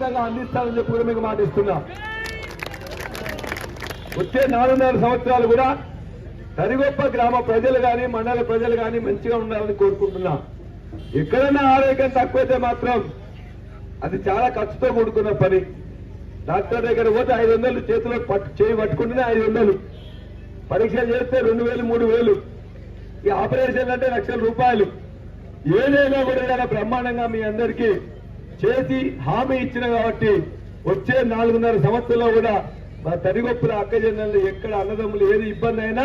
ఖచ్చితంగా అందిస్తానని చెప్పి కూడా మీకు మాటిస్తున్నా. వచ్చే నాలుగున్నర సంవత్సరాలు కూడా తరిగొప్ప గ్రామ ప్రజలు కానీ మండల ప్రజలు కానీ మంచిగా ఉండాలని కోరుకుంటున్నా. ఎక్కడైనా ఆరోగ్యం తక్కువైతే మాత్రం అది చాలా ఖర్చుతో కూడుకున్న పని. డాక్టర్ దగ్గర పోతే ఐదు వందలు చేతిలో పట్టు చేయి పట్టుకుంటేనే ఐదు వందలు. పరీక్షలు చేస్తే రెండు వేలు మూడు వేలు. ఈ ఆపరేషన్ అంటే లక్షల రూపాయలు. ఏదైనా కూడా బ్రహ్మాండంగా మీ అందరికీ చేసి హామీ ఇచ్చిన కాబట్టి వచ్చే నాలుగున్నర సంవత్సరంలో కూడా మా తరిగొప్పుల అక్కజనులు ఎక్కడ అన్నదమ్ములు ఏది ఇబ్బంది అయినా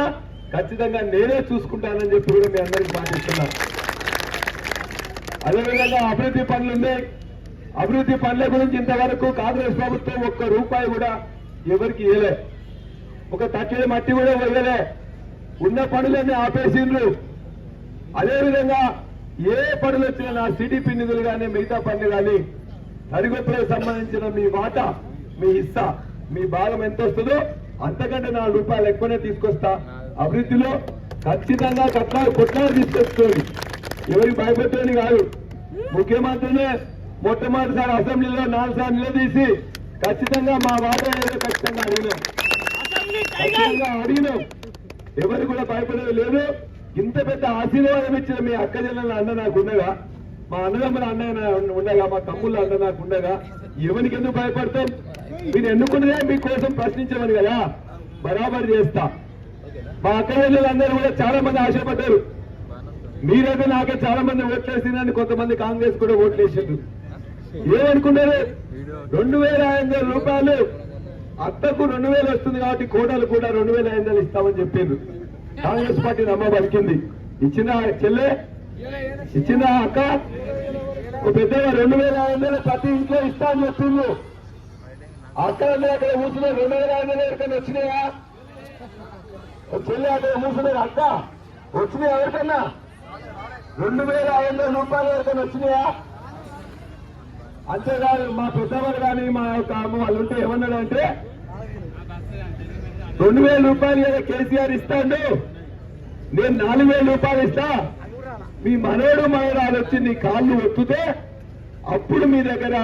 ఖచ్చితంగా నేనే చూసుకుంటానని చెప్పి కూడా మీ అందరికి మాటిస్తున్నా అదేవిధంగా అభివృద్ధి పనులు ఉన్నాయి. అభివృద్ధి పనుల గురించి ఇంతవరకు కాంగ్రెస్ ప్రభుత్వం ఒక్క రూపాయి కూడా ఎవరికి ఇవ్వలే ఒక తట్టడి మట్టి కూడా వెళ్ళలే ఉన్న పనులన్నీ ఆపేసిండ్రు. అదేవిధంగా ఏ పనులు వచ్చినా నా సిడిపి నిధులు కానీ మిగతా పనులు కానీ తరిగొప్పులకు సంబంధించిన మీ వాటా మీ హిస్సా మీ భాగం ఎంత వస్తుందో అంతకంటే నాలుగు రూపాయలు ఎక్కువనే తీసుకొస్తా. అభివృద్ధిలో ఖచ్చితంగా కట్టాలు కొట్లాలు తీసుకొచ్చుకోండి. ఎవరికి భయపెట్టేది కాదు. ముఖ్యమంత్రినే మొట్టమొదటిసారి అసెంబ్లీలో నాలుగు సార్లు నిలదీసి ఖచ్చితంగా మా వాటా ఏదో ఖచ్చితంగా అడిగినాం. ఖచ్చితంగా అడిగినాం. ఎవరు కూడా భయపడేది లేదు. ఇంత పెద్ద ఆశీర్వాదం ఇచ్చిన మీ అక్క చెల్లెల అన్న నాకు ఉండగా మా అన్నదమ్ముల అన్న ఉండగా మా తమ్ముళ్ళ అన్న నాకు ఉండగా ఎవరికి ఎందుకు భయపడతాం? మీరు ఎన్నుకున్నదే మీకోసం ప్రశ్నించమని కదా. బరాబర్ చేస్తా. మా అక్క చెల్లెలందరూ కూడా చాలా మంది ఆశపడ్డారు. మీరైతే నాకే చాలా మంది ఓట్లేసిందని కొంతమంది కాంగ్రెస్ కూడా ఓట్లేసారు ఏమనుకున్నారు? రెండు వేల ఐదు వందల రూపాయలు. అత్తకు రెండు వేలు వస్తుంది కాబట్టి కోడలు కూడా రెండు వేల ఐదు వందలు ఇస్తామని చెప్పిండ్రు కాంగ్రెస్ పార్టీ అమ్మ బతికింది. ఇచ్చిన చెల్లె ఇచ్చిన అక్క పెద్దగా రెండు వేల ఐదు వందలు ప్రతి ఇంట్లో ఇస్తా అని చెప్పిండ్రు అక్కడ కూర్చున్న రెండు వేల ఐదు వందలు ఎవరికైనా వచ్చినాయా? ఓ చెల్లె అక్కడ కూర్చున్నారు. అక్క వచ్చినాయి ఎవరికన్నా రెండు వేల ఐదు వందల రూపాయలు ఎవరికైనా వచ్చినాయా? అంతేకాదు మా పెద్దవారు కానీ మా యొక్క వాళ్ళు ఉంటే ఏమన్నాడంటే రెండు వేల రూపాయలు ఏదో కేసీఆర్ ఇస్తాడు. నేను నాలుగు వేల రూపాయలు ఇస్తా మీ మనోడు మనోరాలు వచ్చి నీ కాళ్ళు ఒత్తితే అప్పుడు మీ దగ్గర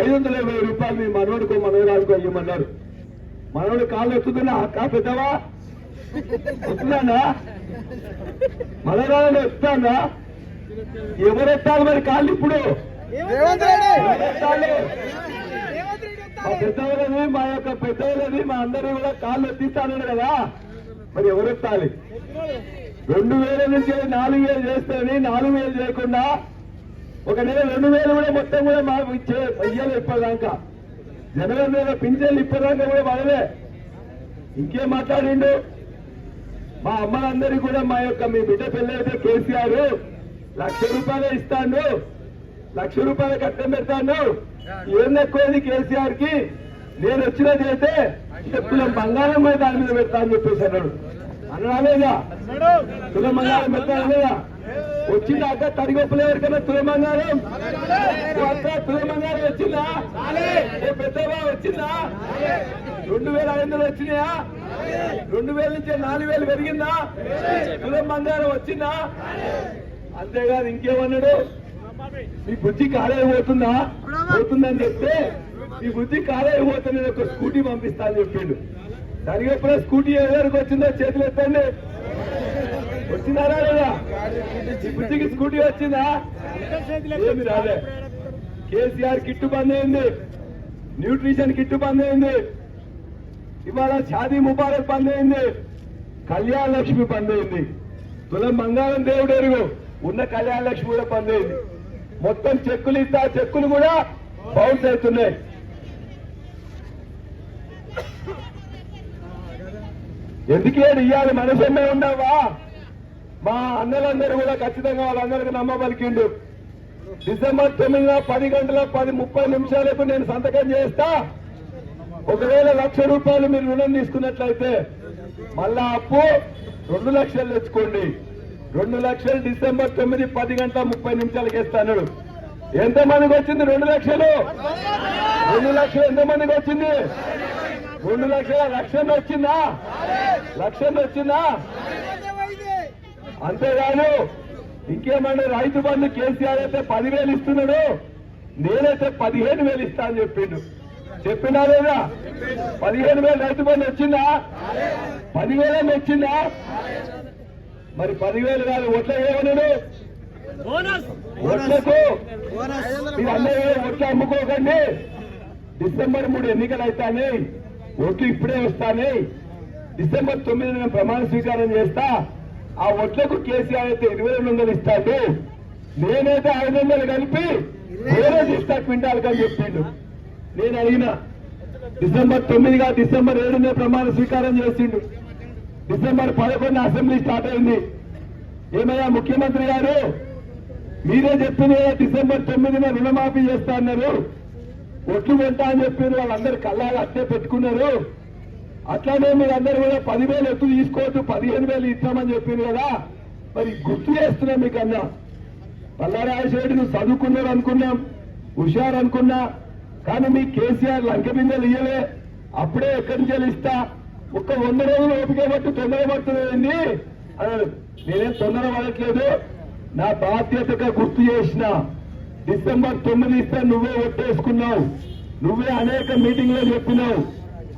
ఐదు వందల ఇరవై రూపాయలు మీ మనోడికో మనోరాలకో ఇవ్వమన్నారు. మనోడు కాళ్ళు ఎత్తుతున్నా అక్క పెద్దవా వస్తున్నానా మనోరాలను ఎత్తానా ఎవరెత్తాలి మరి కాళ్ళు ఇప్పుడు? మా పెద్దవాళ్ళని మా యొక్క పెద్దవాళ్ళని మా అందరూ కూడా కాళ్ళు ఎత్తిస్తానన్నారు కదా. మరి ఎవరు ఎత్తాలి? రెండు వేల నుంచి నాలుగు వేలు చేస్తారని నాలుగు వేలు చేయకుండా ఒక నెల రెండు వేలు కూడా మొత్తం కూడా మా ఇచ్చే ఇయ్యాలి ఇప్పటిదాకా. జనవరి నెల పింఛన్లు ఇప్పటిదాకా కూడా పడలే. ఇంకేం మాట్లాడిండు? మా అమ్మలందరికీ కూడా మా యొక్క మీ బిడ్డ పెళ్ళైతే కేసీఆర్ లక్ష రూపాయలే ఇస్తాను లక్ష రూపాయల కట్టం పెడతాను ఏం ఎక్కువది కేసీఆర్కి నేను వచ్చినది అయితే తులం బంగారం మీద దాని మీద పెడతా అని చెప్పేసి అన్నాడు. అన్నాడేగా? తులం బంగారం పెడతాను లేదా వచ్చిందా అక్క తడిగొప్పలు తులం బంగారం? ఓ తులం బంగారం వచ్చిందా? పెద్దవా వచ్చిందా? రెండు వేల ఐదు వందలు వచ్చినాయా? రెండు వేల నుంచి నాలుగు వేలు పెరిగిందా? తులం బంగారం వచ్చిందా? అంతేకాదు ఇంకేమన్నాడు? మీ బుద్ధి కాలే పోతుందా? పోతుందని చెప్తే మీ బుద్ధి కాలేకపోతే నేను ఒక స్కూటీ పంపిస్తా అని చెప్పిండు. దానికి ఎప్పుడో స్కూటీ ఎవరికి వచ్చిందో చేతులు ఎత్తండి. వచ్చిందారా లేదా? బుద్ధికి స్కూటీ వచ్చిందా? ఏమి రాలే. కేసీఆర్ కిట్టు బంద్ అయింది. న్యూట్రిషన్ కిట్టు బంద్ అయింది. ఇవాళ షాదీ ముబారక్ బంద్ అయింది. కళ్యాణ లక్ష్మి బంద్ అయింది. తులం బంగారం దేవుడు ఎరుగు. ఉన్న కళ్యాణ లక్ష్మి కూడా బంద్ అయింది. మొత్తం చెక్కులు ఇస్తా చెక్కులు కూడా బౌన్స్ అవుతున్నాయి. ఎందుకే ఇయ్యాలి మనసమ్మే ఉండవా? మా అన్నలందరూ కూడా ఖచ్చితంగా వాళ్ళందరికీ నమ్మబలికిండు. డిసెంబర్ తొమ్మిదిన పది గంటల పది ముప్పై నిమిషాలకు నేను సంతకం చేస్తా. ఒకవేళ లక్ష రూపాయలు మీరు రుణం తీసుకున్నట్లయితే మళ్ళా అప్పు రెండు లక్షలు తెచ్చుకోండి. రెండు లక్షలు డిసెంబర్ తొమ్మిది పది గంటల ముప్పై నిమిషాలకి ఇస్తాను ఎంత మందికి వచ్చింది రెండు లక్షలు? రెండు లక్షలు ఎంత మందికి వచ్చింది? రెండు లక్షల లక్షలు వచ్చిందా? లక్షలు వచ్చిందా? అంతేకాదు ఇంకేమన్నా రైతు బంధు కేసీఆర్ అయితే పదివేలు ఇస్తున్నాడు నేనైతే పదిహేను వేలు ఇస్తా అని చెప్పిండు. చెప్పినా లేదా? పదిహేను వేలు రైతు బంధు వచ్చిందా? పదివేల వచ్చిందా? మరి పదివేలు కాదు ఒట్ల ఏమన్నాడు? ఒట్లకు మీరు అందరూ ఒట్లు అమ్ముకోకండి. డిసెంబర్ మూడు ఎన్నికలు అవుతానే ఓట్లు ఇప్పుడే వస్తానే. డిసెంబర్ తొమ్మిది నేను ప్రమాణ స్వీకారం చేస్తా ఆ ఒట్లకు కేసీఆర్ అయితే ఇరవై రెండు వందలు ఇస్తాడు. నేనైతే ఐదు వందలు కలిపి వేరే ఇస్తా క్వింటాల్ అని చెప్పిండు. నేను అడిగిన డిసెంబర్ తొమ్మిదిగా డిసెంబర్ ఏడునే ప్రమాణ స్వీకారం చేసిండు. డిసెంబర్ పదకొండు అసెంబ్లీ స్టార్ట్ అయింది. ఏమయ్యా ముఖ్యమంత్రి గారు మీరే చెప్పింది డిసెంబర్ తొమ్మిదిన రుణమాఫీ చేస్తా అన్నారు. ఒట్లు వెళ్తా అని చెప్పారు వాళ్ళందరూ కళ్ళాలు అట్టే పెట్టుకున్నారు. అట్లానే మీరందరూ కూడా పదివేలు ఎత్తు తీసుకోవద్దు పదిహేను వేలు ఇస్తామని చెప్పింది కదా. మరి గుర్తు చేస్తున్నాం మీకు అన్నా పల్లారాజశేఖర్ నువ్వు చదువుకున్నారు అనుకున్నాం హుషారు అనుకున్నా కానీ మీ కేసీఆర్ లంక బిందెలు ఇయ్యలే. అప్పుడే ఎక్కడి నుంచి వెళ్ళిస్తా ఒక్క వంద రోజులు ఓపిక పట్టు తొందర పడుతుందండి నేనేం తొందర పడట్లేదు. నా బాధ్యతగా గుర్తు చేసిన. డిసెంబర్ తొమ్మిది ఇస్తే నువ్వే ఒట్టేసుకున్నావు. నువ్వే అనేక మీటింగ్లో చెప్పినావు.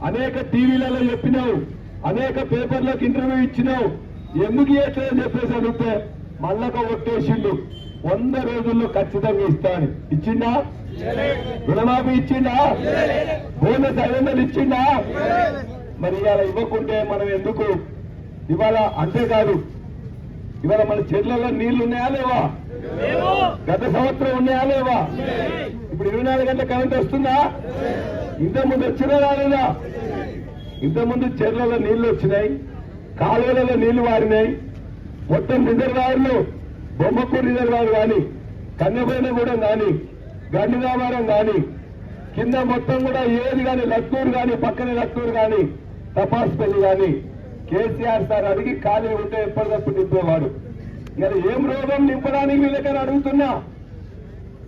అనేక టీవీలలో చెప్పినావు అనేక పేపర్లకు ఇంటర్వ్యూ ఇచ్చినావు. ఎందుకు ఇవ్వట్లేదని చెప్పేసి అడిగితే మళ్ళక ఒట్టేసిండు వంద రోజుల్లో ఖచ్చితంగా ఇస్తాను ఇచ్చిండా? రుణమాఫీ ఇచ్చిండా? బోనస్ ఐదు ఇచ్చిండా? మరి ఇవాళ ఇవ్వకుంటే మనం ఎందుకు? ఇవాళ అంతేకాదు. ఇవాళ మన చెట్లలో నీళ్ళు ఉన్నాయా లేవా? గత సంవత్సరం ఉన్నాయా లేవా? ఇప్పుడు ఇరవై నాలుగు గంటల కరెంట్ వస్తుందా? ఇంత ముందు వచ్చినా రాలేదా? ఇంత ముందు చెర్లలో నీళ్ళు వచ్చినాయి కాలువలలో నీళ్ళు వారినాయి. మొత్తం రిజర్వాయర్లు బొమ్మకూరు రిజర్వాయర్ కానీ కన్నెపోయిన కూడా కానీ గండిదామారం కానీ కింద మొత్తం కూడా ఏది కానీ లత్తూరు కానీ పక్కన లత్తూరు కానీ తపాస్పల్లి కానీ కేసీఆర్ సార్ అడిగి ఖాళీ ఉంటే ఎప్పటికప్పుడు నింపేవాడు. ఇవాళ ఏం రోగం నింపడానికి వీళ్ళకని అడుగుతున్నా?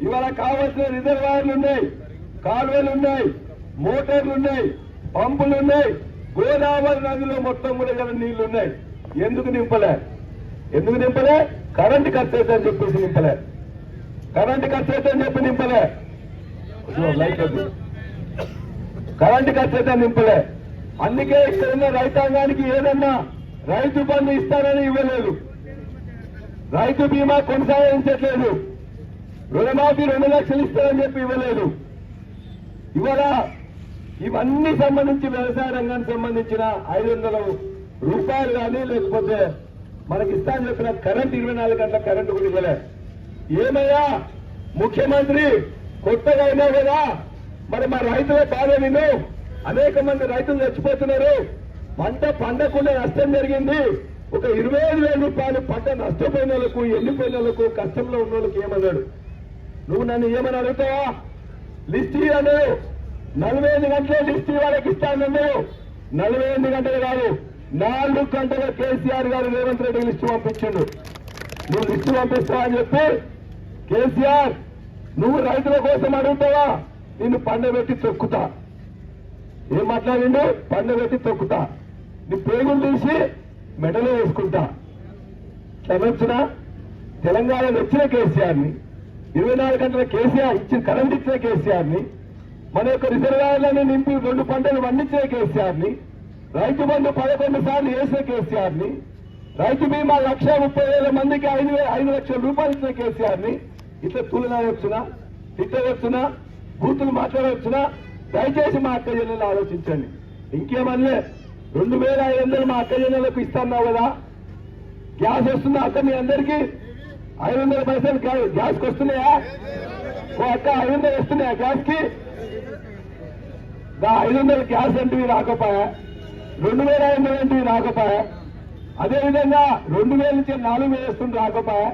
ఇవాళ కావాల్సిన రిజర్వాయర్లు ఉన్నాయి కాలువలు ఉన్నాయి. మోటార్లు ఉన్నాయి పంపులు ఉన్నాయి గోదావరి నదిలో మొత్తం కూడా ఇక్కడ నీళ్ళు ఉన్నాయి ఎందుకు నింపలే ఎందుకు నింపలే కరెంట్ ఖర్చు అయితే అని చెప్పేసి నింపలే కరెంట్ ఖర్చు అయితే అని చెప్పి నింపలే కరెంట్ ఖర్చు అయితే నింపలే అందుకే ఇక్కడ రైతాంగానికి ఏదన్నా రైతు బంధు ఇస్తారని ఇవ్వలేదు. రైతు బీమా కొనసాగించట్లేదు. రుణమాఫీ రెండు లక్షలు ఇస్తారని చెప్పి ఇవ్వలేదు. ఇవ్వరా ఇవన్నీ సంబంధించి వ్యవసాయ రంగానికి సంబంధించిన ఐదు వందల రూపాయలు కానీ లేకపోతే మనకి ఇస్తాను చెప్పిన కరెంట్ ఇరవై నాలుగు గంటల కరెంటు కూడా ఇవ్వలే. ఏమయ్యా? ముఖ్యమంత్రి కొత్తగా అయినా కదా. మరి మా రైతుల బాధ విను అనేక మంది రైతులు చచ్చిపోతున్నారు. పంట పండకుండా నష్టం జరిగింది. ఒక ఇరవై ఐదు వేల రూపాయలు పంట నష్టపోయిన వాళ్ళకు ఎండిపోయిన వాళ్ళకు కష్టంలో ఉన్న వాళ్ళకి ఏమన్నాడు? నువ్వు నన్ను ఏమని అడుగుతావా? లిస్ట్ అన్నాడు నలభై ఐదు గంటల లిస్ట్ వాళ్ళకి ఇస్తానన్నాడు నలభై ఎనిమిది గంటలు కాదు నాలుగు గంటల కేసీఆర్ గారు రేవంత్ రెడ్డి లిస్టు పంపించిండు. నువ్వు లిస్టు పంపిస్తావని చెప్పి కేసీఆర్ నువ్వు రైతుల కోసం అడుగుతావా? నిన్ను పండబెట్టి తొక్కుతా. ఏం మాట్లాడిండు? పండబెట్టి తొక్కుతా. నీ పేగులు తీసి మెడలో వేసుకుంటా. క్షమించునా తెలంగాణలో వచ్చిన కేసీఆర్ని ఇరవై నాలుగు గంటల కేసీఆర్ ఇచ్చిన కరెంట్ ఇచ్చిన కేసీఆర్ని మన యొక్క రిజర్వాయర్లను నింపి రెండు పంటలు పండించే కేసీఆర్ని రైతు బంధు పదకొండు సార్లు వేసే కేసీఆర్ని రైతు బీమా లక్ష ముప్పై వేల మందికి ఐదు వేల ఐదు లక్షల రూపాయలు ఇచ్చిన కేసీఆర్ని ఇట్లా తూలనాడవచ్చునా తిట్టవచ్చునా బూతులు మాట్లాడవచ్చునా దయచేసి మా అక్క చెల్లెలు ఆలోచించండి. ఇంకేమనలే రెండు వేల ఐదు వందలు మా అక్క చెల్లెలకు ఇస్తాన్నావు కదా. గ్యాస్ వస్తుందా అక్క మీ అందరికీ? ఐదు వందల పైసలు గ్యాస్కి వస్తున్నాయా? ఓ అక్క ఐదు వందలు వస్తున్నాయా గ్యాస్కి? ఐదు వందల గ్యాస్ అంటే రాకపోయా? రెండు వేల ఐదు వందలు అంటే రాకపోయా? అదే విధంగా రెండు వేల నుంచి నాలుగు వేలు వస్తుంది రాకపోయా?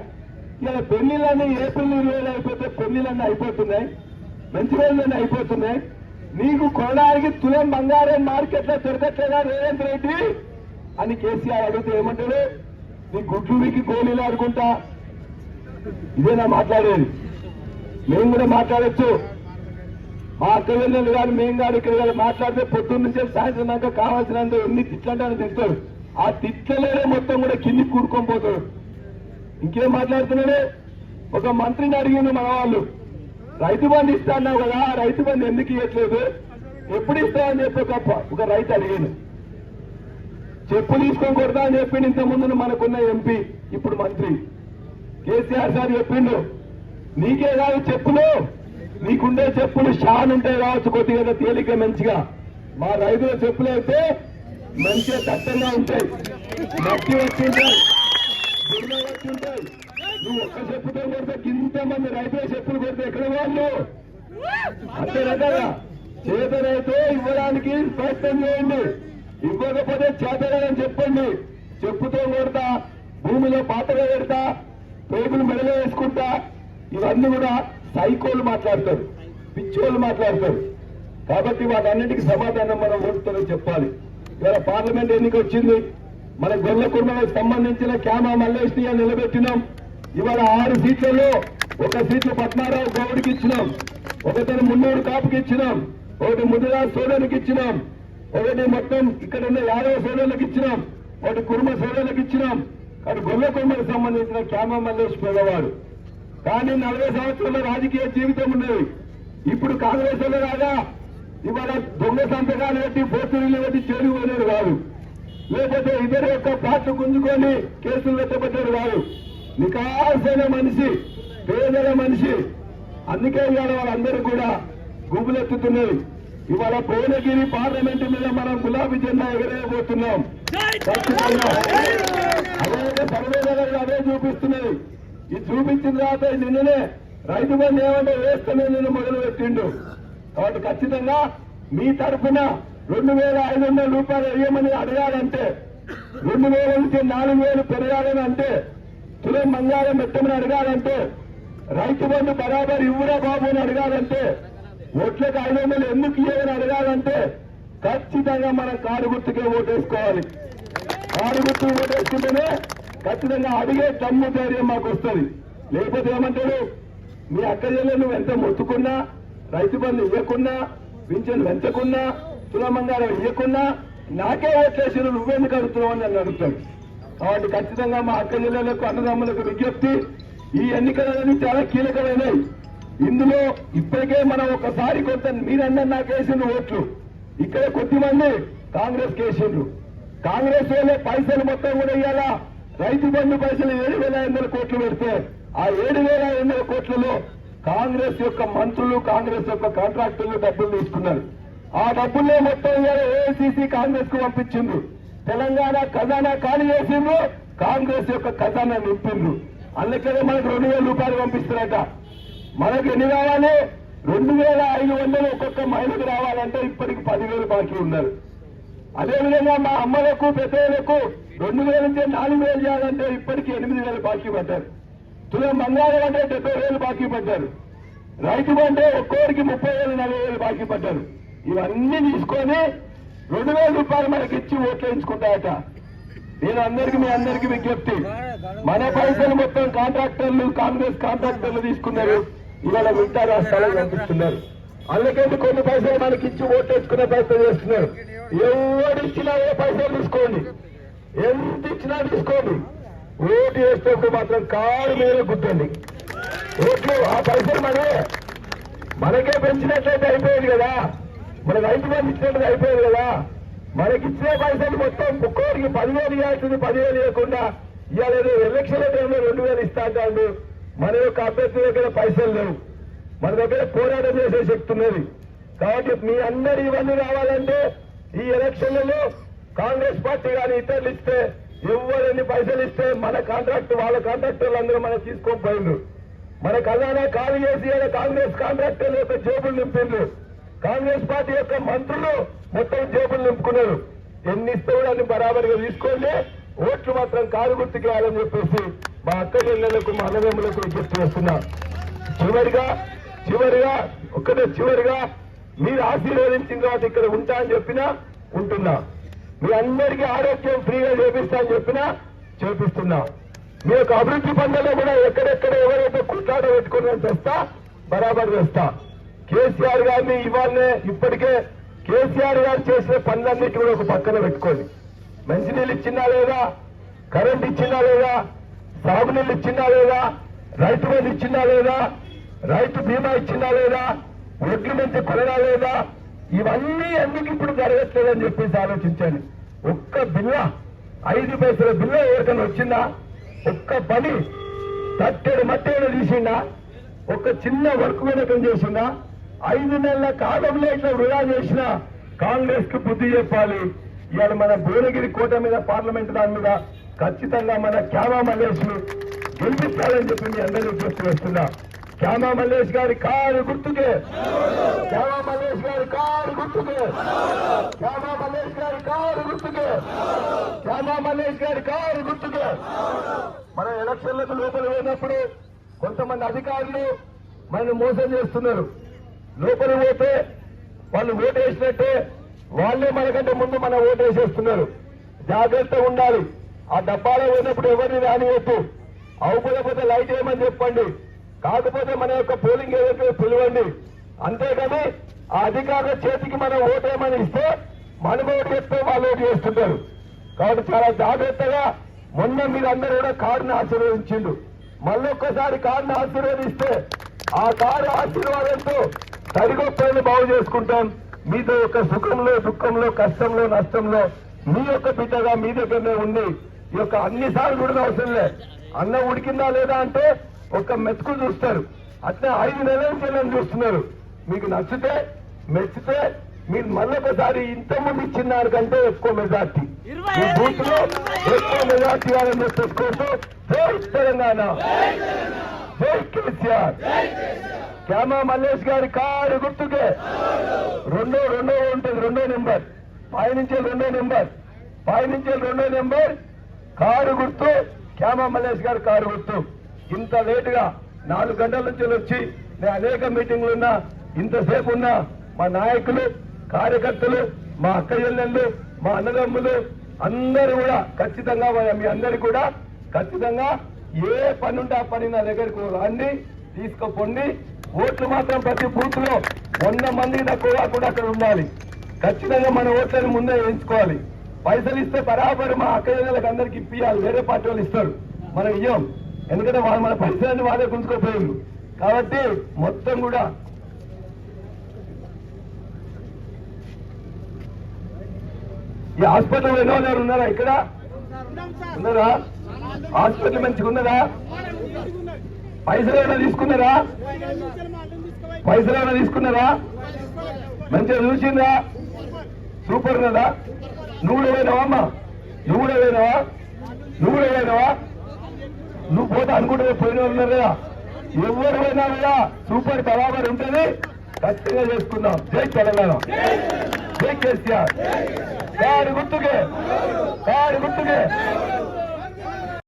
ఇలా పెళ్ళిళ్ళన్నీ ఏప్రిల్ ఇరవై వేలు అయిపోతే పెళ్ళిళ్ళన్నీ అయిపోతున్నాయి. మంచి రోజులన్నీ అయిపోతున్నాయి. నీకు కొనడానికి తులం బంగారం మార్కెట్లో దొరకట్లేదా రేవంత్ రెడ్డి? అని కేసీఆర్ అడిగితే ఏమంటాడు? నీ గుడ్లు గోళీలు ఆడుకుంటా. ఇదేనా మాట్లాడేది. మేము కూడా మాట్లాడొచ్చు. ఆ అక్క కానీ మేము కాదు ఇక్కడ కాదు మాట్లాడితే పొద్దున్న నుంచే సాయంత్రం దాకా కావాల్సినంత ఎన్ని తిట్లంటారని తింటాడు ఆ తిట్లలోనే మొత్తం కూడా కిందికి కూడుకొని పోతాడు. ఇంకేం మాట్లాడుతున్నాడు? ఒక మంత్రిని అడిగింది మన వాళ్ళు. రైతు బంధు ఇస్తా అన్నావు కదా ఆ రైతు బంధు ఎందుకు ఇవ్వట్లేదు ఎప్పుడు ఇస్తావు అని చెప్పి ఒక ఒక రైతు అడిగాను చెప్పు తీసుకొని కొడతా అని చెప్పిండు. ఇంత ముందు మనకున్న ఎంపీ ఇప్పుడు మంత్రి. కేసీఆర్ సార్ చెప్పిండు. నీకే కాదు చెప్పులు నీకుండే చెప్పులు షాన్ ఉంటాయి కావచ్చు కొద్దిగా తేలిక మంచిగా. మా రైతుల చెప్పులు అయితే మంచిగా దట్టంగా ఉంటాయి. మట్టి వచ్చి ఉంటాయి. వచ్చి ఉంటాయి. నువ్వు ఒక్క చెప్పుతో కొడితే ఇంత మంది రైతుల చెప్పులు కొడితే ఎక్కడ వాళ్ళు? అంతే రకాగా చేతనైతే ఇవ్వడానికి ప్రయత్నం చేయండి. ఇవ్వకపోతే చేతనని చెప్పండి. చెప్పుతో కొడతా భూమిలో పాతగా పెడతా పేగులు మెడలో వేసుకుంటా ఇవన్నీ కూడా సైకోలు మాట్లాడతారు పిచ్చోళ్ళు మాట్లాడతారు. కాబట్టి వాటన్నిటికీ సమాధానం మనం ఓటుతో చెప్పాలి. ఇవాళ పార్లమెంట్ ఎన్నిక వచ్చింది మన గొల్ల కుటుంబాలకు సంబంధించిన క్యామా మల్లేష్ని నిలబెట్టినాం. ఇవాళ ఆరు సీట్లలో ఒక సీట్లు పద్మారావు గౌడ్కి ఇచ్చినాం. ఒకటి మున్నూరు కాపుకి ఇచ్చినాం. ఒకటి ముదిరాజ్ సోదరునికి ఇచ్చినాం. ఒకటి మొత్తం ఇక్కడ ఉన్న యాదవ సోదరులకు ఇచ్చినాం. ఒకటి కుర్మ సోదరులకు ఇచ్చినాం. కానీ గొల్ల కుటుంబానికి సంబంధించిన క్యామా మల్లేష్ పేదవాడు. కానీ నలభై సంవత్సరాల రాజకీయ జీవితం ఉన్నది. ఇప్పుడు కాంగ్రెస్ వాళ్ళు రాగా ఇవాళ దొంగ సంతకాలు పెట్టి పోస్టులు పెట్టి చేరు పోయినాడు కాదు. లేకపోతే ఇద్దరు యొక్క పార్టీ గుంజుకొని కేసులు పెట్టబడ్డాడు కాదు. నికాసైన మనిషి పేదల మనిషి. అందుకే ఇవాళ వాళ్ళందరూ కూడా గుబులెత్తుతున్నారు. ఇవాళ భువనగిరి పార్లమెంటు మీద మనం గులాబీ జెండా ఎగరేయబోతున్నాం. అదే సర్వేలలో అదే చూపిస్తున్నది. ఇది చూపించిన తర్వాత నిన్ననే రైతు బంధు ఏమంటే వేస్తమే నిన్ను మొదలు పెట్టిండు. కాబట్టి ఖచ్చితంగా మీ తరఫున రెండు వేల ఐదు వందల రూపాయలు వేయమని అడగాలంటే రెండు వేల నుంచి నాలుగు వేలు పెరగాలని అంటే తులం బంగారం పెట్టమని అడగాలంటే రైతు బంధు బరాబర్ ఇవ్వరా బాబు అని అడగాలంటే ఓట్లకు ఐదు వందలు ఎందుకు ఇవ్వని అడగాలంటే ఖచ్చితంగా మనం కారు గుర్తుకే ఓటేసుకోవాలి. కారు గుర్తు ఓటేసుకుంటేనే ఖచ్చితంగా అడిగే తమ్ము ధైర్యం మాకు వస్తుంది. లేకపోతే ఏమంటాడు మీ అక్క చెల్లెలు నువ్వు ఎంత మొత్తుకున్నా రైతు బంధు ఇవ్వకున్నా పింఛన్ పెంచకున్నా తులమంగారం ఇవ్వకున్నా నాకే ఓట్లేసిన నువ్వెందుకు అడుగుతున్నావు అని నన్ను అడుగుతాడు. కాబట్టి ఖచ్చితంగా మా అక్క జిల్లాలకు అన్నదమ్ములకు విజ్ఞప్తి ఈ ఎన్నికలన్నీ చాలా కీలకమైనవి. ఇందులో ఇప్పటికే మనం ఒకసారి కొంత మీరన్నా నాకు వేసిండ్రు ఓట్లు. ఇక్కడ కొద్దిమంది కాంగ్రెస్ కేసిండ్రు కాంగ్రెస్ వాళ్ళే పైసలు మొత్తం కూడా ఇవ్వాలా రైతు బంధు పైసలు ఏడు వేల ఐదు వందల కోట్లు పెడితే ఆ ఏడు వేల ఐదు వందల కోట్లలో కాంగ్రెస్ యొక్క మంత్రులు కాంగ్రెస్ యొక్క కాంట్రాక్టర్లు డబ్బులు తీసుకున్నారు. ఆ డబ్బుల్లో మొత్తం ఏఐసిసి కాంగ్రెస్కు పంపించిండ్రు. తెలంగాణ ఖజానా ఖాళీ చేసిండ్రు కాంగ్రెస్ యొక్క ఖజానా నింపిండ్రు. అందుకనే మనకు రెండు వేల రూపాయలు పంపిస్తారట. మనకు ఎన్ని రావాలి రెండు వేల ఐదు వందలు ఒక్కొక్క మహిళకు రావాలంటే ఇప్పటికి పదివేలు బాకీ ఉన్నారు. అదేవిధంగా మా అమ్మలకు పెద్దలకు రెండు వేలు అంటే నాలుగు వేలు చేయాలంటే ఇప్పటికి ఎనిమిది వేలు బాకీ పడ్డారు. తులం బంగారం అంటే డెబ్బై వేలు బాకీ పడ్డారు. రైతు అంటే ఒక్కోరికి ముప్పై వేలు నలభై వేలు బాకీ పడ్డారు. ఇవన్నీ తీసుకొని రెండు వేల రూపాయలు మనకి ఇచ్చి ఓట్లు వేయించుకుంటాయట నేను అందరికి మీ అందరికి విజ్ఞప్తి. మన పైసలు మొత్తం కాంట్రాక్టర్లు కాంగ్రెస్ కాంట్రాక్టర్లు తీసుకున్నారు. ఇవాళ మిగతా రాష్ట్రాలకు పంపిస్తున్నారు అందుకని కొన్ని పైసలు మనకి ఇచ్చి ఓట్లు వేసుకునే ప్రయత్నం చేస్తున్నారు. ఎవరిచ్చినా ఏ పైసలు తీసుకోండి. ఎంత ఇచ్చినా తీసుకోండి. ఓటు వేసేటప్పుడు మాత్రం కారు మీద గుర్తండి ఓట్లు ఆ పైసలు మనమే మనకే పెంచినట్లయితే అయిపోయేది కదా. మన రైతు బంధు ఇచ్చినట్టు అయిపోయేది కదా. మనకి ఇచ్చే పైసలు మొత్తం ఒక్కోరికి పదివేలు ఇవ్వాల్సింది పదివేలు ఇవ్వకుండా ఇవాళ ఏదో ఎలక్షన్ల టైంలో రెండు వేలు ఇస్తా అంటాడు. మన యొక్క అభ్యర్థి దగ్గర పైసలు లేవు. మన దగ్గర పోరాటం చేసే శక్తి ఉన్నది. కాబట్టి మీ అందరు ఇవన్నీ రావాలంటే ఈ ఎలక్షన్లలో కాంగ్రెస్ పార్టీ కానీ ఇతరులు ఇస్తే ఎవరెన్ని పైసలు ఇస్తే మన కాంట్రాక్ట్ వాళ్ళ కాంట్రాక్టర్లు అందరూ మనం తీసుకొని పోయిండ్రు. మన ఖజానా ఖాళీ చేసి కాంగ్రెస్ కాంట్రాక్టర్ల యొక్క జేబులు నింపిండ్రు. కాంగ్రెస్ పార్టీ యొక్క మంత్రులు మొత్తం జేబులు నింపుకున్నారు. ఎన్ని ఇస్తే కూడా అన్ని బరాబరిగా తీసుకోండి. ఓట్లు మాత్రం కారు గుర్తుకు రాయాలని చెప్పేసి మా అక్క చెల్లెలకు మా అన్నదమ్ములకు విజ్ఞప్తి చేస్తున్నా. చివరిగా చివరిగా ఒక్కటే చివరిగా మీరు ఆశీర్వదించిన తర్వాత ఇక్కడ ఉంటా అని చెప్పినా ఉంటున్నా. మీ అందరికీ ఆరోగ్యం ఫ్రీగా చేపిస్తా అని చెప్పినా చేపిస్తున్నా. మీ యొక్క అభివృద్ధి పనులలో కూడా ఎక్కడెక్కడ ఎవరైతే కుట్లాట పెట్టుకున్నా తెస్తా బరాబర్ చేస్తా కేసీఆర్ గారిని ఇవాళనే ఇప్పటికే కేసీఆర్ గారు చేసిన పనులన్నిటి కూడా ఒక పక్కన పెట్టుకోండి. మంచినీళ్ళు ఇచ్చినా లేదా కరెంట్ ఇచ్చినా లేదా సాగునీళ్ళు ఇచ్చినా లేదా రైతు బంధు ఇచ్చినా లేదా రైతు బీమా ఇచ్చిందా లేదా ఒడ్లు మంచి కొనడా లేదా ఇవన్నీ ఎందుకు ఇప్పుడు జరగట్లేదని చెప్పేసి ఆలోచించాను. ఒక్క బిల్ల ఐదు పైసల బిల్ల ఎవరికైనా వచ్చిందా? ఒక్క పని తట్టెడు మట్టేడు తీసిందా? ఒక చిన్న వర్క్ వెనకం చేసిందా? ఐదు నెలల కాలంలో ఇట్లా వృధా చేసిన కాంగ్రెస్కు బుద్ధి చెప్పాలి. ఇవాళ మన భువనగిరి కోట మీద పార్లమెంట్ దాని మీద ఖచ్చితంగా మన క్యామా మల్లేష్ను గెలిపించాలని చెప్పి మీ అందరూ చూస్తూ వస్తున్నా. శ్యామా మల్లేష్ గారి కారు గుర్తుకే. శ్యామా మల్లేష్ గారి కారు గుర్తుకే. శ్యామా మల్లేష్ గారి కారు గుర్తుకే. శ్యామా మల్లేష్ గారి కారు గుర్తుకే. మన ఎలక్షన్లకు లోపల పోయినప్పుడు కొంతమంది అధికారులు మనల్ని మోసం చేస్తున్నారు. లోపల పోతే వాళ్ళు ఓటేసినట్టే వాళ్ళే మనకంటే ముందు మన ఓటేసేస్తున్నారు జాగ్రత్తగా ఉండాలి. ఆ డబ్బాలో పోయినప్పుడు ఎవరిని రానివద్దు అవపడకపోతే లైట్ వేయమని చెప్పండి? కాకపోతే మన యొక్క పోలింగ్ ఏదైతే పిలవండి అంతేగాని ఆ అధికారుల చేతికి మనం ఓటేమని ఇస్తే మనం ఓటు చేస్తే వాళ్ళు ఓటు చేస్తుంటారు. కాబట్టి చాలా జాగ్రత్తగా మొన్న మీరందరూ కూడా కారుని ఆశీర్వదించిండు మళ్ళొక్కసారి కారుని ఆశీర్వదిస్తే ఆ కారు ఆశీర్వాదంతో సరిగొప్పని బాగు చేసుకుంటాం. మీతో యొక్క సుఖంలో దుఃఖంలో కష్టంలో నష్టంలో మీ యొక్క బిడ్డగా మీ దగ్గరనే ఉండి ఈ యొక్క అన్ని సార్లు కూడా అవసరం లే. అన్నం ఉడికిందా లేదా అంటే ఒక మెతుకు చూస్తారు. అట్లా ఐదు నెలల నన్ను చూస్తున్నారు. మీకు నచ్చితే మెచ్చితే మీరు మళ్ళొకసారి ఇంతకుముందు ఇచ్చిన దానికంటే ఎక్కువ మెజార్టీ. ఈ బూత్లో ఎక్కువ మెజార్టీ వాళ్ళని తెచ్చుకోవచ్చు. జై తెలంగాణ. జై కేసీఆర్. క్యామా మల్లేష్ గారి కారు గుర్తుకే. రెండో రెండో ఉంటుంది రెండో నెంబర్. పై నుంచి రెండో నెంబర్. పై నుంచి రెండో నెంబర్. కారు గుర్తు క్యామా మల్లేష్ గారి కారు గుర్తు. ఇంత లేటుగా నాలుగు గంటల నుంచి వచ్చి నేను అనేక మీటింగ్లు ఉన్నా ఇంతసేపు ఉన్నా మా నాయకులు కార్యకర్తలు మా అక్క చెల్లెళ్ళు మా అన్నదమ్ములు అందరూ కూడా ఖచ్చితంగా మీ అందరు కూడా ఖచ్చితంగా ఏ పని ఉంటే ఆ పని నా దగ్గరకు రండి తీసుకుపోండి. ఓట్లు మాత్రం ప్రతి బూత్లో వంద మంది తక్కువ కాకుండా అక్కడ ఉండాలి. ఖచ్చితంగా మన ఓట్లను ముందే వేయించుకోవాలి పైసలు ఇస్తే బరాబరు మా అక్కయ్యలకు అందరికి ఇప్పియాలి వేరే పార్టీ వాళ్ళు ఇస్తారు. మనం ఇయ్యం. ఎందుకంటే వాళ్ళు మన పరిసరాన్ని వాళ్ళే గుంజుకోపోయారు కాబట్టి మొత్తం కూడా ఈ హాస్పిటల్ ఎన్నో ఉన్నారు ఉన్నారా ఇక్కడ? ఉన్నారా? హాస్పిటల్ మంచిగా ఉన్నదా? పైసలు ఏమైనా తీసుకున్నారా? పైసలు ఏమైనా తీసుకున్నారా? మంచిగా చూసిందా? సూపర్ ఉన్నదా? నువ్వు కూడా పోయినావా అమ్మా? నువ్వు కూడా పోయినావా? నువ్వు కూడా పోయినావా? నువ్వు పోతే అనుకుంటే పోయిన వాళ్ళు ఉన్నారు కదా. ఎవరు పోయినా కూడా సూపర్ బరాబర్ ఉంటుంది. ఖచ్చితంగా చేసుకుందాం. జై తెలంగాణ. జై కేసీఆర్. కారు గుర్తుకే. కారు గుర్తుకే.